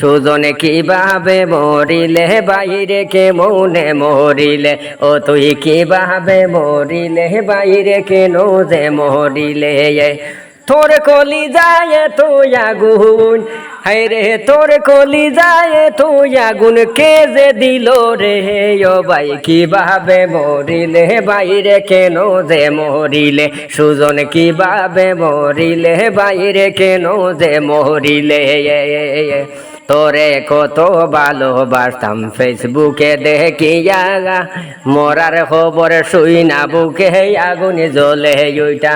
সুজনে কীভাবে মরিলে, বাইরে কে মনে মরিলে? ও তুই কীভাবে মরিলে, বাইরে কেন যে মরিলে? তোর কলি যায় তুই আগুন হাই রে তোর কলি যায় তুই আগুন, কে যে দিল রে? ও ভাই, কীভাবে মরিলে, বাইরে কেন যে মরিলে? সুজন, কীভাবে মরিলে, বাইরে কেন যে মরিলে? তোরে কত ভালোবাসতাম, ফেসবুকে দেখিয়া মরার খবর শুই না, বুকে আগুনে জ্বলে ওইটা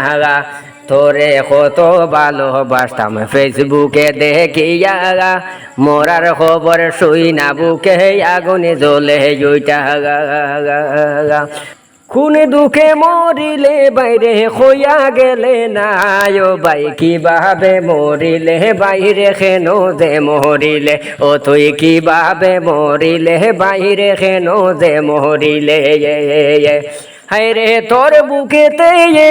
তোরে কত ভালোবাসতাম, ফেসবুকে দেখিয়া মরার খবর শুই না, বুকে আগুনে জ্বলে ওইটা কোন দুঃখে মরিলে বাইরে হইয়া গেলে নাই। ও বাই কীভাবে মরিলে? বাইরে খেন যে মরিলে? ও তুই কীভাবে মরিলে? বাইরে খেন যে মরিলে? হায়রে তোর বুকেতে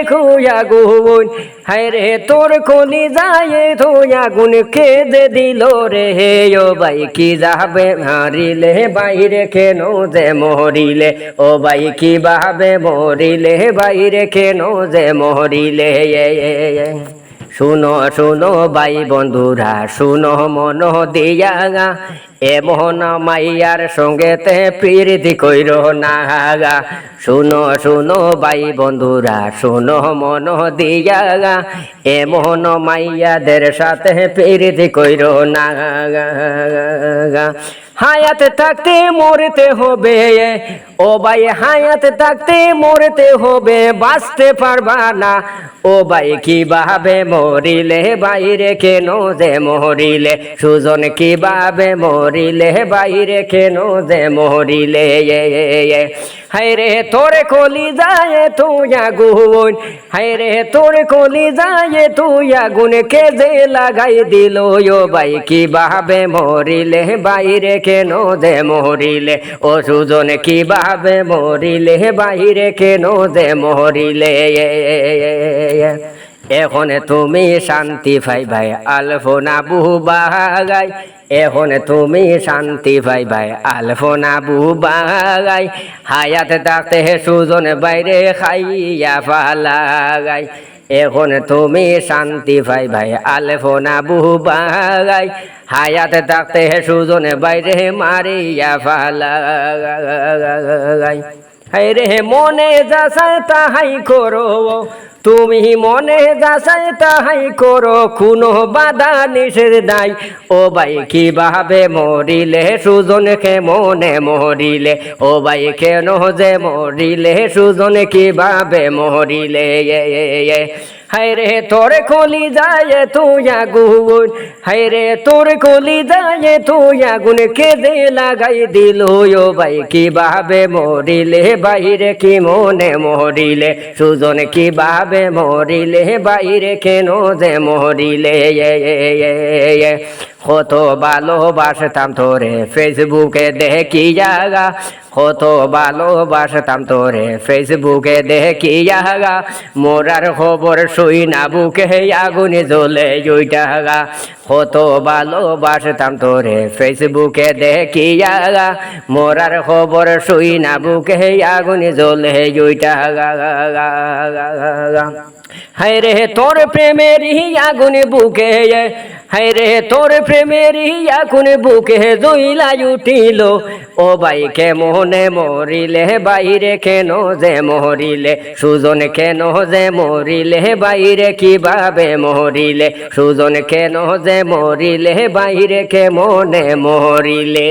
খুয়া গুন হায়রে তোর কলি যায় ধুয়া গুন কেঁদে দিল রে হে ও বাই কি যাবে হারিলে বাইরে কেন যে মরিলে? ও বাই কি বাবে মরিলে? বাইরে কেন যে মরিলে? শুনো শুনো বাই বন্ধুরা, শুনো মন দিয়া এমন মাইয়ার সঙ্গেতে প্রীতি কইর না শুনো শুনো বাই বন্ধুরা, শুনো মন দিয়া এমন মাইয়াদের সাথে প্রীতি কইর না হায়াত থাকতে মরতে হবে। ও ভাই, হায়াত থাকতে মরতে হবে, বাঁচতে পারবা না। ও ভাই, কীভাবে মরিলে বাইরে কেন যে মরিলে? সুজন, কীভাবে মরিলে বাইরে কেন যে মরিলে? হায়রে তোর কলি যায় তুই আগুন হায়রে তোর কলি যায় তুই আগুন। কে যে লাগাই দিল? ও ভাই, কীভাবে মরিলে বাইরে কেন যে মরিলে? ও সুজন, কীভাবে মরিলে? বাইরে কেন যে মরিলে? এখন তুমি শান্তি পাই ভাই, আলফোনা বুবাগাই এখন তুমি শান্তি পাই ভাই, আলফোনা বুবাগাই হায়াত থাকতে সুজন, বাইরে খাইয়া ফালাগাই এখন তুমি শান্তি ভাই ভাই আলফোনা বুবাগাই হায়াতে থাকতে হে সুজনে বাইরে মারিয়া ফালাগাই রে মনে যাচাই তাহাই করো তুমি মনে যাচাই তাহাই করো, কোনো বাধা নিষেধ নাই। ও ভাই, কীভাবে মরিলে? সুজনকে মনে মরিলে? ও ভাই, কেন যে মরিলে? সুজন কীভাবে মরিলে? হায়রে তোর কলি যায় তুই আগুন হায়রে তোর কলি যায় তুই আগুন কেঁদে লাগাই দিল ও ভাই কি ভাবে মরিলে বাইরে কি মনে মরিলে সুজন কি ভাবে মরিলে বাইরে কেন যে মরিলে কত ভালোবাসতাম তোরে, ফেসবুকে দেখি জাগা। কত ভালোবাসতাম তোরে, ফেসবুকে দেখি জাগা। মোরার খবর শুই না, বুকে আগুনে জ্বলে জুইটাগা কত ভালোবাসতাম তোরে, ফেসবুকে দেখি জাগা। মোরার খবর শুই না, বুকে আগুনে জ্বলে জুইটাগা হায়রে, তোর প্রেমের আগুন বুকে হায়রে তোর প্রেমের আগুন বুকে জইলা উঠিল। ও ভাই মনে মরিলে? বাইরে কেন যে মরিলে? সুজন কেন যে মরিলে? বাইরে কীভাবে মরিলে? সুজন কেন যে মরিলে? বাইরে কে মনে মরিলে?